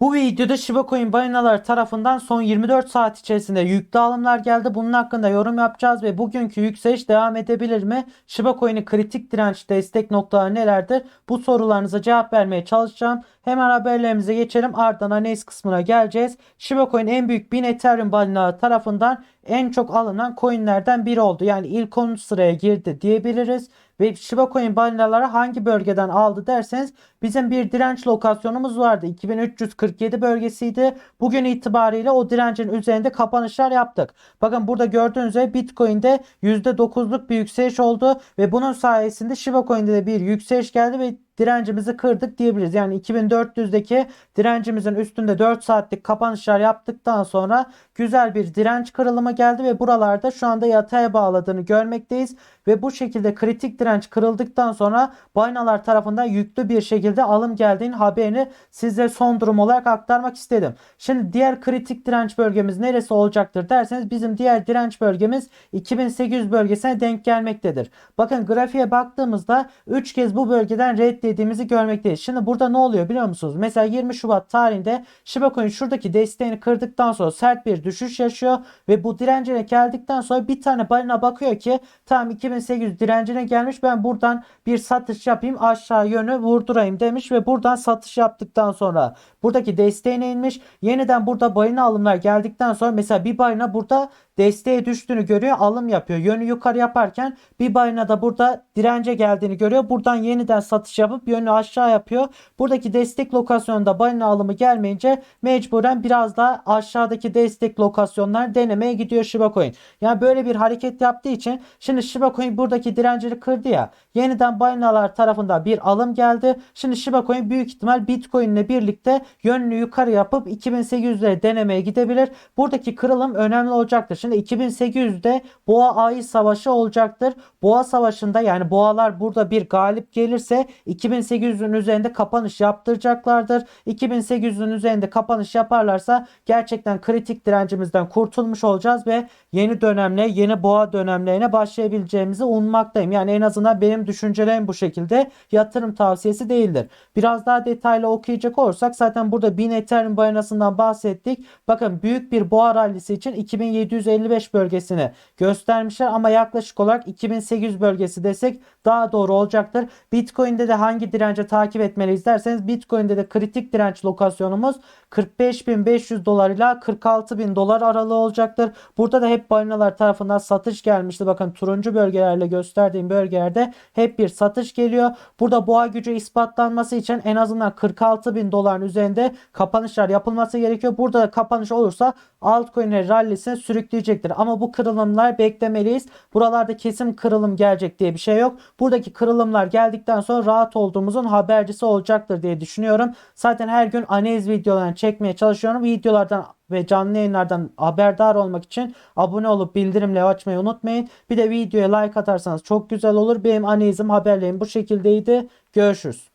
Bu videoda Shiba Coin balinaları tarafından son 24 saat içerisinde yüklü alımlar geldi. Bunun hakkında yorum yapacağız ve bugünkü yükseliş devam edebilir mi? Shiba Coin'in kritik direnç destek noktaları nelerdir? Bu sorularınıza cevap vermeye çalışacağım. Hemen haberlerimize geçelim. Ardından analiz kısmına geleceğiz. Shiba Coin en büyük 1000 Ethereum balinaları tarafından en çok alınan coinlerden biri oldu. Yani ilk 10 sıraya girdi diyebiliriz. Ve Shiba Coin balinaları hangi bölgeden aldı derseniz bizim bir direnç lokasyonumuz vardı. 2347 bölgesiydi. Bugün itibariyle o direncin üzerinde kapanışlar yaptık. Bakın burada gördüğünüz üzere Bitcoin'de %9'luk bir yükseliş oldu ve bunun sayesinde Shiba Coin'de de bir yükseliş geldi ve direncimizi kırdık diyebiliriz. Yani 2400'deki direncimizin üstünde 4 saatlik kapanışlar yaptıktan sonra güzel bir direnç kırılımı geldi ve buralarda şu anda yataya bağladığını görmekteyiz. Ve bu şekilde kritik direnç kırıldıktan sonra balinalar tarafından yüklü bir şekilde alım geldiğini haberini size son durum olarak aktarmak istedim. Şimdi diğer kritik direnç bölgemiz neresi olacaktır derseniz bizim diğer direnç bölgemiz 2800 bölgesine denk gelmektedir. Bakın grafiğe baktığımızda 3 kez bu bölgeden red dediğimizi görmekteyiz. Şimdi burada ne oluyor biliyor musunuz? Mesela 20 Şubat tarihinde Shiba Coin şuradaki desteğini kırdıktan sonra sert bir düşüş yaşıyor ve bu direncine geldikten sonra bir tane balina bakıyor ki tam 2800 direncine gelmiş ben buradan bir satış yapayım aşağı yönü vurdurayım demiş ve buradan satış yaptıktan sonra buradaki desteğine inmiş. Yeniden burada balina alımlar geldikten sonra mesela bir balina burada desteğe düştüğünü görüyor alım yapıyor. Yönü yukarı yaparken bir balina da burada dirence geldiğini görüyor. Buradan yeniden satış yapıp yönü aşağı yapıyor. Buradaki destek lokasyonunda balina alımı gelmeyince mecburen biraz daha aşağıdaki destek lokasyonlar denemeye gidiyor Shiba Coin. Yani böyle bir hareket yaptığı için şimdi Shiba Coin buradaki direncini kırdı ya. Yeniden balinalar tarafından bir alım geldi. Şimdi Shiba Coin büyük ihtimal Bitcoin ile birlikte yönünü yukarı yapıp 2800'lere denemeye gidebilir. Buradaki kırılım önemli olacaktır. Şimdi 2800'de Boğa Ayı Savaşı olacaktır. Boğa Savaşı'nda yani boğalar burada bir galip gelirse 2800'ün üzerinde kapanış yaptıracaklardır. 2800'ün üzerinde kapanış yaparlarsa gerçekten kritik direncimizden kurtulmuş olacağız ve yeni dönemle yeni boğa dönemlerine başlayabileceğimizi ummaktayım. Yani en azından benim düşüncelerim bu şekilde yatırım tavsiyesi değildir. Biraz daha detaylı okuyacak olursak zaten burada 1000 Ethereum bayanasından bahsettik. Bakın büyük bir boğa rallisi için 2755 bölgesini göstermişler ama yaklaşık olarak 2800 bölgesi desek daha doğru olacaktır. Bitcoin'de de hangi dirence takip etmeliyiz derseniz Bitcoin'de de kritik direnç lokasyonumuz 45.500 dolar ile 46.000 dolar aralığı olacaktır. Burada da hep balinalar tarafından satış gelmişti. Bakın turuncu bölgelerle gösterdiğim bölgelerde hep bir satış geliyor. Burada boğa gücü ispatlanması için en azından 46.000 doların üzerinde kapanışlar yapılması gerekiyor. Burada da kapanış olursa altcoin'e rallisine sürükleyecektir. Ama bu kırılımlar beklemeliyiz. Buralarda kesim kırılım gelecek diye bir şey yok. Buradaki kırılımlar geldikten sonra rahat olduğumuzun habercisi olacaktır diye düşünüyorum. Zaten her gün analiz videolarını çekmeye çalışıyorum. Videolardan ve canlı yayınlardan haberdar olmak için abone olup bildirimleri açmayı unutmayın. Bir de videoya like atarsanız çok güzel olur. Benim analizim haberlerim bu şekildeydi. Görüşürüz.